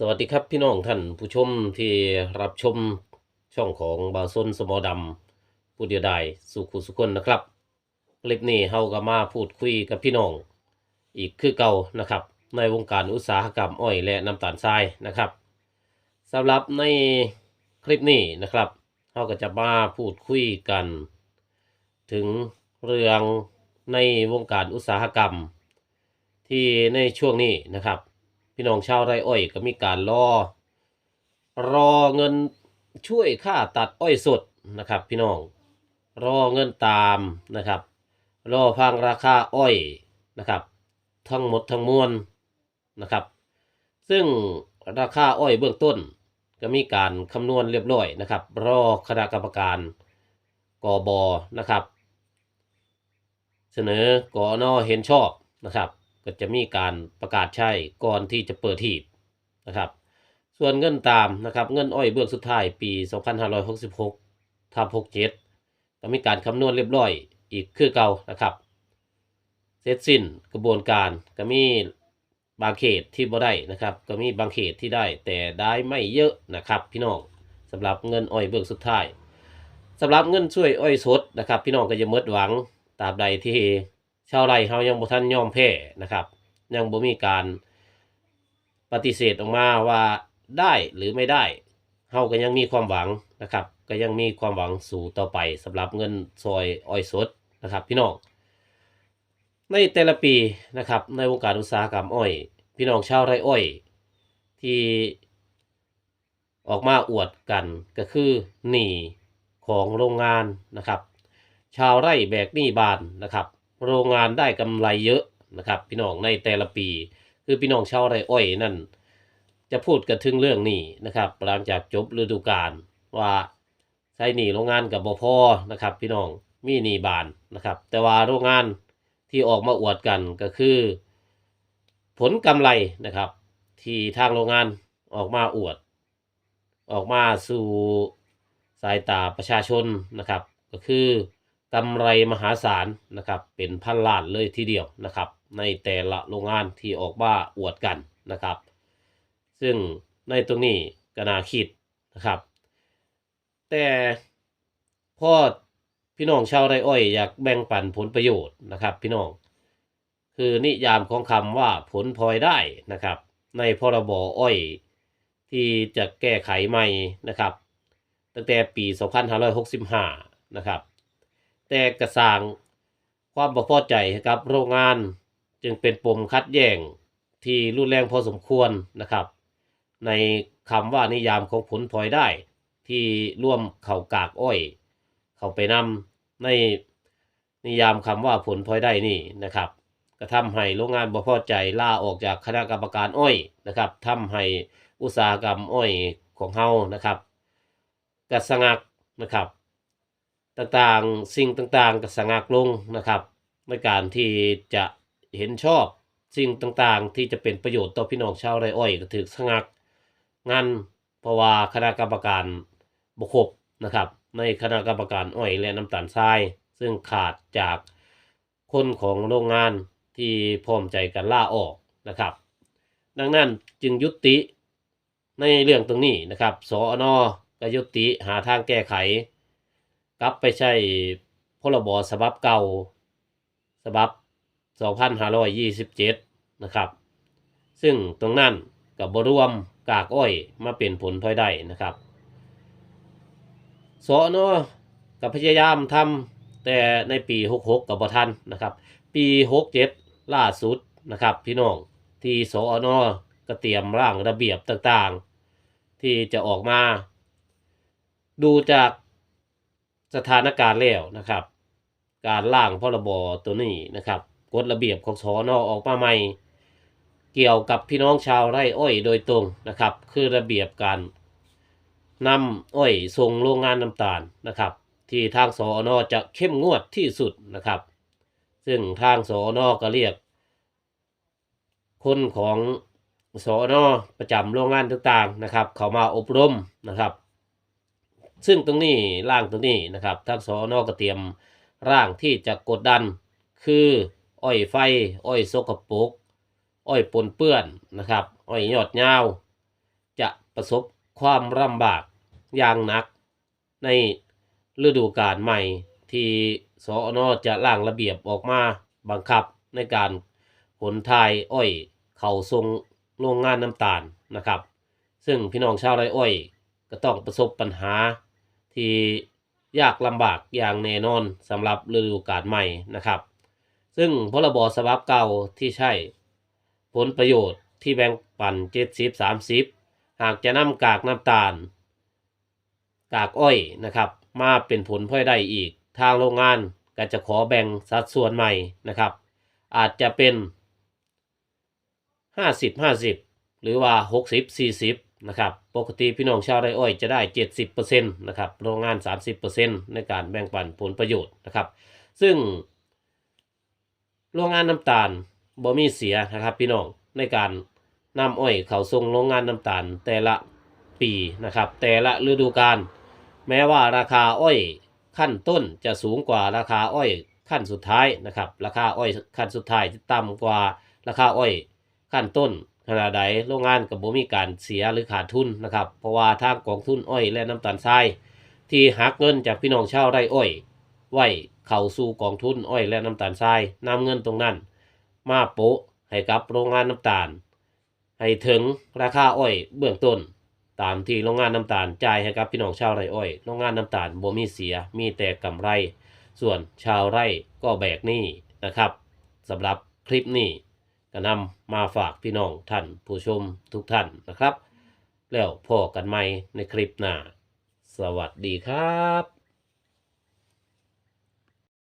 สวัสดีครับพี่น้องท่านผู้ชมที่รับชมช่องของบาวซนสมอดำผู้เดียวดายสุขุสุคนนะครับคลิปนี้เฮาก็มาพูดคุยกับพี่น้อง อีกคือเก่านะครับ ในวงการอุตสาหกรรมอ้อยและน้ำตาลทรายนะครับสำหรับในคลิปนี้นะครับเฮาก็จะมาพูดคุยกัน ถึงเรื่องในวงการอุตสาหกรรม ที่ในช่วงนี้นะครับ พี่น้องชาวไร่อ้อยก็มีการรอ รอเงินช่วยค่าตัดอ้อยสดนะครับ พี่น้องรอเงินตามนะครับ รอพังราคาอ้อยนะครับ ทั้งหมดทั้งมวลนะครับ ซึ่งราคาอ้อยเบื้องต้น ก็มีการคำนวณเรียบร้อยนะครับ รอคณะกรรมการกบนะครับ เสนอกอนอเห็นชอบนะครับ ก็จะมีการประกาศใช้ก่อนที่จะเปิดหีบนะครับ ส่วนเงินตามนะครับเงินอ้อยเบื้องสุดท้ายปี 2566ทับ67ก็มีการคำนวณเรียบร้อยอีกคือเก่านะครับ เสร็จสิ้นกระบวนการก็มีบางเขตที่บ่ได้นะครับ ก็มีบางเขตที่ได้แต่ได้ไม่เยอะนะครับ พี่น้องสำหรับเงินอ้อยเบื้องสุดท้ายสำหรับเงินช่วยอ้อยสดนะครับ พี่น้องก็จะมดหวังตราบใดที่ ชาวไร่เฮายังบ่ทันยอมแพ้นะครับ ยังบ่มีการปฏิเสธออกมาว่าได้หรือไม่ได้เฮาก็ยังมีความหวังนะครับ ก็ยังมีความหวังสู่ต่อไปสำหรับเงินซอยอ้อยสดนะครับ พี่น้องในแต่ละปีนะครับ ในวงการอุตสาหกรรมอ้อย พี่น้องชาวไร่อ้อย ที่ออกมาอวดกันก็คือหนี้ของโรงงานนะครับ ชาวไร่แบกหนี้บานนะครับ โรงงานได้กำไรเยอะนะครับ พี่น้องในแต่ละปี คือพี่น้องชาวไร่อ้อยนั่น จะพูดกันถึงเรื่องนี้นะครับหลังจากจบฤดูกาลว่าใช้หนี้โรงงานกับบพนะครับ พี่น้องมีหนี้บานนะครับ แต่ว่าโรงงานที่ออกมาอวดกันก็คือ ผลกำไรนะครับ ที่ทางโรงงานออกมาอวด ออกมาสู่สายตาประชาชนนะครับ ก็คือ กำไรมหาศาลนะครับ เป็นพันล้านเลยทีเดียวนะครับ ในแต่ละโรงงานที่ออกมาอวดกันนะครับ ซึ่งในตรงนี้ก็น่าคิดนะครับ แต่พ่อพี่น้องชาวไร่อ้อยอยากแบ่งปันผลประโยชน์นะครับ พี่น้องคือนิยามของคำว่าผลพลอยได้นะครับ ในพรบอ้อยที่จะแก้ไขใหม่นะครับ ตั้งแต่ปี 2565 นะครับ แต่กระสางความบ่พอใจกับโรงงานจึงเป็นปมคัดแย้งที่รุนแรงพอสมควรนะครับ ในคำว่านิยามของผลพลอยได้ ที่ร่วมเข่ากากอ้อย เข้าไปนำในนิยามคำว่าผลพลอยได้นี่นะครับก็ทำให้โรงงานบ่พอใจล่าออกจากคณะกรรมการอ้อยนะครับทำให้อุตสาหกรรมอ้อยของเฮานะครับกระสงักนะครับ ต่างๆ สิ่งต่างๆกระสงักลงนะครับ ในการที่จะเห็นชอบสิ่งต่างๆ ที่จะเป็นประโยชน์ต่อพี่น้องชาวไร่อ้อยก็ถือสงักงันเพราะว่าคณะกรรมการบคบนะครับ ในคณะกรรมการอ้อยและน้ำตาลทราย ซึ่งขาดจากคนของโรงงานที่พร้อมใจกันล่าออกนะครับ ดังนั้นจึงยุติในเรื่องตรงนี้นะครับสอนอก็ยุติหาทางแก้ไข กลับไปใช้พรบฉบับเก่าฉบับ 2527 นะครับ ซึ่งตรงนั้นกับบรวมกากอ้อยมาเป็นผลพลอยได้นะครับสอนอกับพยายามทำแต่ในปี 66 กับบทันนะครับ ปี 67 ล่าสุดนะครับ พี่น้องที่สอนอก็เตรียมร่างระเบียบต่างๆ ที่จะออกมา ดูจาก สถานการณ์แล้วนะครับ การล่างพรบตัวนี้นะครับกฎระเบียบของสอนอออกมาใหม่ เกี่ยวกับพี่น้องชาวไร่อ้อยโดยตรงนะครับ คือระเบียบการนำอ้อยส่งโรงงานน้ำตาลนะครับ ที่ทางสอนอจะเข้มงวดที่สุดนะครับ ซึ่งทางสอนอก็เรียก คนของสอนอประจำโรงงานต่างๆนะครับ เขามาอบรมนะครับ ซึ่งตรงนี้ร่างตรงนี้นะครับทางสอนอก็เตรียมร่างที่จะกดดัน คืออ้อยไฟ อ้อยสกปรกอ้อยปนเปื้อนนะครับ อ้อยยอดยาว จะประสบความลำบากอย่างหนัก ในฤดูกาลใหม่ที่สอนอจะร่างระเบียบออกมาบังคับในการขนทายอ้อยเข้าส่งโรงงานน้ำตาลนะครับ ซึ่งพี่น้องชาวไร่อ้อย ก็ต้องประสบปัญหา ที่ยากลำบากอย่างแน่นอนสำหรับฤดูกาลใหม่นะครับ ซึ่งพรบฉบับเก่าที่ใช้ผลประโยชน์ที่แบ่งปัน 70 30 หากจะนำกากน้ำตาล กากอ้อยนะครับ มาเป็นผลพลอยได้อีก ทางโรงงานก็จะขอแบ่งสัดส่วนใหม่นะครับ อาจจะเป็น 50 50 หรือว่า 60 40 นะครับ ปกติพี่น้องชาวไร่อ้อยจะได้ 70%นะครับ โรงงาน 30%ในการแบ่งปันผลประโยชน์นะครับ ซึ่ง โรงงานน้ำตาลบ่มีเสียนะครับ พี่น้องในการนำอ้อยเขาส่งโรงงานน้ำตาลแต่ละปีนะครับ แต่ละฤดูกาลแม้ว่าราคาอ้อยขั้นต้นจะสูงกว่าราคาอ้อยขั้นสุดท้ายนะครับ ราคาอ้อยขั้นสุดท้ายจะต่ำกว่าราคาอ้อยขั้นต้น ขณะใดโรงงานกับบ่มีการเสียหรือขาดทุนนะครับ เพราะว่าทางกองทุนอ้อยและน้ำตาลทราย ที่หักเงินจากพี่น้องชาวไร่อ้อย ไว้เข้าสู่กองทุนอ้อยและน้ำตาลทรายนำเงินตรงนั้น มาโปะให้กับโรงงานน้ำตาล ให้ถึงราคาอ้อยเบื้องต้น ตามที่โรงงานน้ำตาลจ่ายให้กับพี่น้องชาวไร่อ้อยโรงงานน้ำตาลบ่มีเสียมีแต่กำไร ส่วนชาวไร่ก็แบกหนี้นะครับสำหรับคลิปนี้ ก็นำมาฝากพี่น้องท่านผู้ชมทุกท่านนะครับ แล้วพอกันใหม่ในคลิปหน้า สวัสดีครับ